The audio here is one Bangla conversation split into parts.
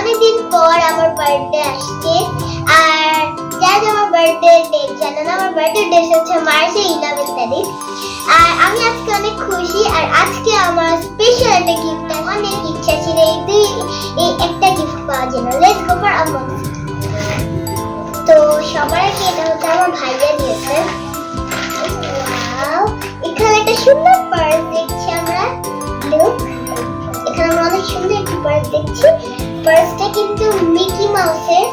অনেকদিন পর আমার বার্থডে আসছে। আর যার আমার বার্থডে ডেট জানেন আমার বার্থডে ডেট হচ্ছে মার্চে ইলেভেন তারিখ। আর আমি আজকে অনেক খুশি, আর আজকে আমার স্পেশাল একটা গিফট অনেক ইচ্ছা ছিল এই দুই, এই একটা গিফট পাওয়ার জন্য। লেটস গো ফর আনবক্সিং তো সবার আগে এটা হচ্ছে আমার ভাইয়া দিয়েছে! এখানে একটা সুন্দর পার্স দেখছি আমরা। এখানে আমরা অনেক সুন্দর একটি পার্স দেখছি। পার্সটা কিন্তু মিকি মাউসের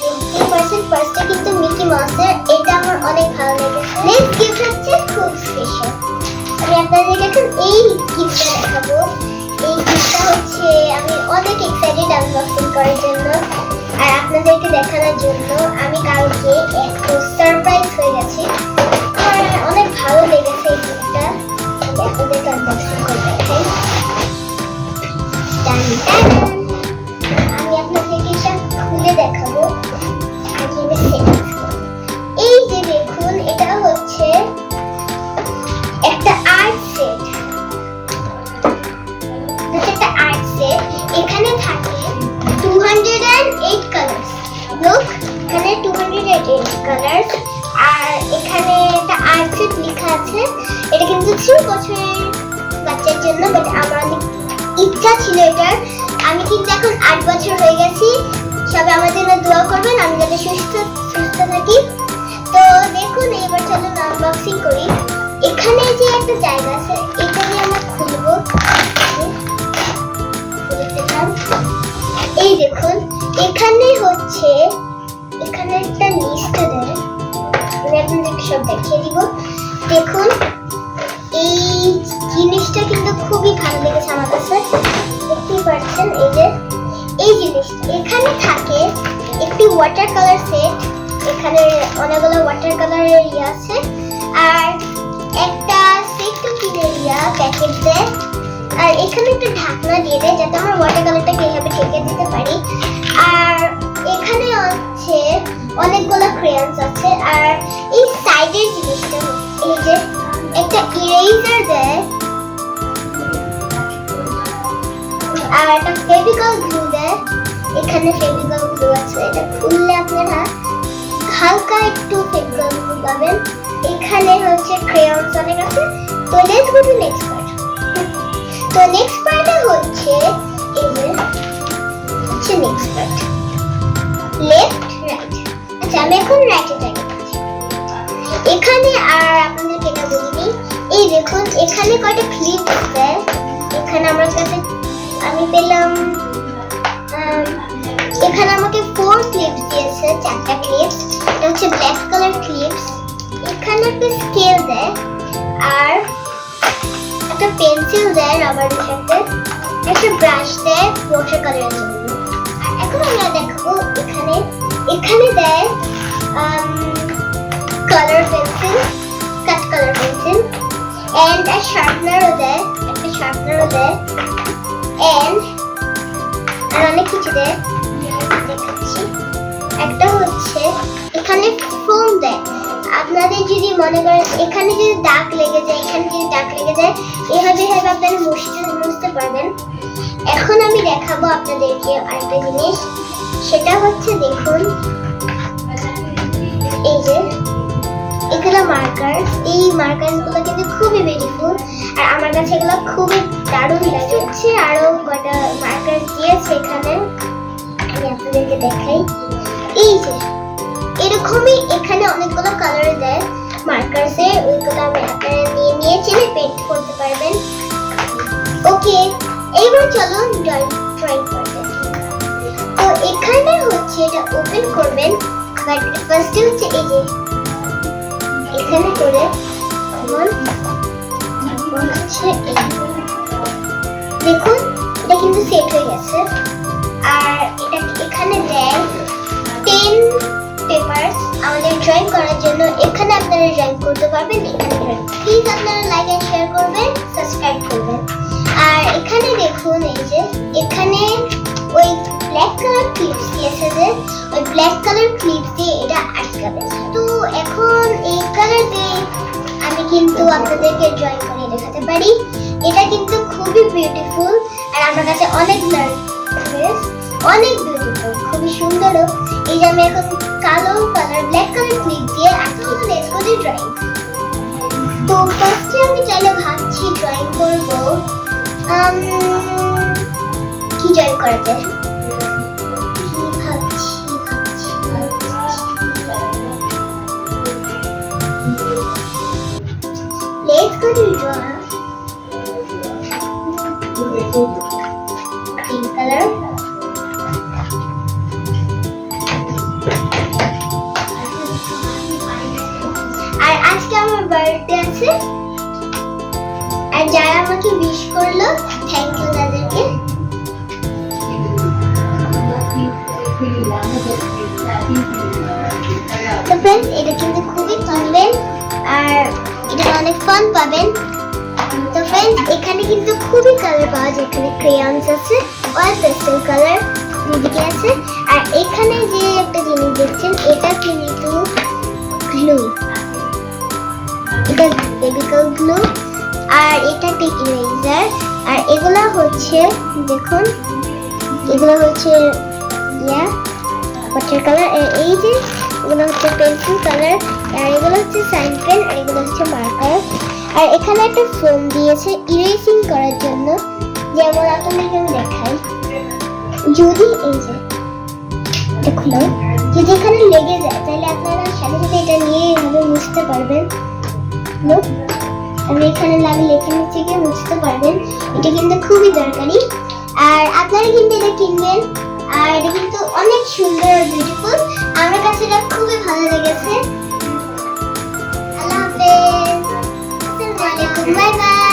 ফিফটি পার্সেন্ট পার্সটা কিন্তু মিকি মাউসের এটা আমার অনেক ভালো লেগেছে। নেক্সট গিফট হচ্ছে খুব স্পেশাল আমি আপনাদেরকে এখন এই গিফটটা দেখাবো। এই গিফটটা হচ্ছে, আমি অনেক এক্সাইটেড আনবক্সিং করার জন্য, আর আপনাদেরকে দেখানোর জন্য আমি কালকে একটু এইট কালার্স আর এখানে একটা আর্ট লেখা আছে। এটা কিন্তু বছরের বাচ্চার জন্য বাট আমার ইচ্ছা ছিল এটার। আমি কিন্তু এখন আট বছর হয়ে গেছি। সবাই আমার জন্য দোয়া করবেন, আমি যাতে সুস্থ সুস্থ থাকি। তো দেখুন, এবার চলুন আনবক্সিং করি। এখানে যে একটা জায়গা আছে দিয়ে আমরা খুলবো। এই দেখুন, এখানে হচ্ছে এখানে দেখিয়ে দিব। দেখুন, এই জিনিসটা কিন্তু খুবই ভালো লেগেছে আমার কাছে। দেখতেই পাচ্ছেন এই যে, এই জিনিসটা এখানে থাকে একটি ওয়াটার কালার সেট এখানে অনেকগুলো ওয়াটার কালারের ইয়ে আছে। আর একটা সেটু কিনে ইয়া প্যাকেট দেয় আর এখানে একটা ঢাকনা দিয়ে দেয় যাতে আমরা ওয়াটার কালারটাকে এইভাবে ঢেকে দিতে পারি। আর এখানে হচ্ছে অনেকগুলো ক্রেয়ন্স আছে, আর এই সাইডের জিনিসটা এই যে একটা ইরেজার দেয়। আর একটা ফেভিকল গ্লু দেয়। এখানে ফেভিকল গ্লু আছে, এটা খুললে আপনারা হালকা একটু ফেভিকল গ্লু পাবেন। এখানে হচ্ছে ক্রেয়ন্স অনেক আছে। তো let's go to next part তো নেক্সট পার্টে হচ্ছে এই যে, হচ্ছে নেক্সট পার্ট এখন রাইটে যাই এখানে আর আপনাদেরকে এটা বলি দিই। এই দেখুন, এখানে কয়টা ক্লিপ আছে? এখানে আমার কাছে আমি পেলাম এখানে আমাকে ফোর ক্লিপস দিয়েছে, চারটা ক্লিপস এটা হচ্ছে ব্ল্যাক কালার ক্লিপস এখানে একটা স্কেল দেয়, আর একটা পেন্সিল দেয় রাবারের সাথে একটা ব্রাশ দেয় কালারের জন্য। আর এখন আমরা দেখাবো এখানে এখানে দেয় colour pencil cut colour pencil and আর শার্পনারও দেয় একটা শার্পনারও দেয় এন্ড আর অনেক কিছু দেয় দেখাচ্ছি। একটা হচ্ছে, এখানে ফোম দেয় আপনাদের যদি মনে করেন, এখানে যদি দাগ লেগে যায়, এখানে যদি দাগ লেগে যায়, এভাবে এভাবে আপনারা মুছতে মুছতে পারবেন। এখন আমি দেখাবো আপনাদেরকে আরেকটা জিনিস। সেটা হচ্ছে দেখুন এই যে, এগুলো মার্কার এই মার্কারগুলো কিন্তু খুবই বিউটিফুল আর আমার কাছে এগুলো খুবই দারুণ হচ্ছে আরও কটা মার্কার দিয়েছে এখানে। আমি আপনাদেরকে দেখাই। এই যে, এরকমই এখানে অনেকগুলো কালার দেয় মার্কারসে ওইগুলো আমি আপনারা নিয়ে নিয়ে চেনে পেন্ট করতে পারবেন। ওকে এইবার চলো ড্রয়িং ড্রয়িং করতে তো এখানে হচ্ছে এটা ওপেন করবেন। বাট ফার্স্টে হচ্ছে এই যে এখানে করে তারপর হচ্ছে। দেখুন, এটা কিন্তু সেট হয়ে গেছে। আর এটা এখানে দেয় পেন পেপারস আমাদের ড্রয়িং করার জন্য। এখানে আপনারা ড্রয়িং করতে পারবেন, এখানে প্লিজ আপনারা লাইক এন্ড শেয়ার করবেন সাবস্ক্রাইব করবেন। আর এখানে দেখুন এই যে, এখানে ওই ব্ল্যাক কালার ক্লিপস দিয়েছে যে ক্লিপস দিয়ে এটা আটকাবে। তো এখন এই কালার দিয়ে আমি কিন্তু আপনাদেরকে ড্রয়িং করে দেখাতে পারি। এটা কিন্তু খুবই বিউটিফুল আর আমার কাছে অনেক নার্ভাস অনেক বিউটিফুল খুবই সুন্দরও এই যে আমি এখন কালো কালার ব্ল্যাক কালার ক্লিপ দিয়ে আঁকি লেটস গো ড্রয়িং তো ফার্স্টে আমি চাইলে ভাবছি ড্রয়িং করব কি ড্রয়িং করা যায়? আর আজকে আমার বার্থডে আছে। আর যারা আমাকে উইশ করল থ্যাংক ইউ তাদেরকে। তো ফ্রেন্ডস এটা কিন্তু ফান পাবেন। তো ফ্রেন্ডস এখানে কিন্তু খুবই কালার পাওয়া যায়। এখানে ক্রেয়ন্স আছে অয়েল পেস্টেল কালার দুদিকে আছে। আর এখানে যে একটা জিনিস দেখছেন, এটা কিন্তু গ্লু এটা ফেভিকল গ্লু আর এটা একটা ইরেজার আর এগুলা হচ্ছে, দেখুন, এগুলো হচ্ছে, ইয়া কালার এই যে এগুলো হচ্ছে পেন্সিল কালার, আর এগুলো হচ্ছে সাইন পেন, আর এগুলো হচ্ছে মার্কার আর এখানে একটা ফোম দিয়েছে ইরেজিং করার জন্য, যেমন আপনাদের এখানে দেখাই। যদি এই যে খুলো। যদি এখানে লেগে যায়, তাহলে আপনারা সাথে সাথে এটা নিয়ে এভাবে মুছতে পারবেন। আমি এখানে লাগে লেখে নিচে গিয়ে মুছতে পারবেন। এটা কিন্তু খুবই দরকারি। আর আপনারা কিন্তু এটা কিনবেন। আর এটা কিন্তু অনেক সুন্দর আর বিউটিফুল আমার কাছে এটা খুবই ভালো লেগেছে। আল্লাহ হাফেজ। আসসালামু আলাইকুম। Bye bye.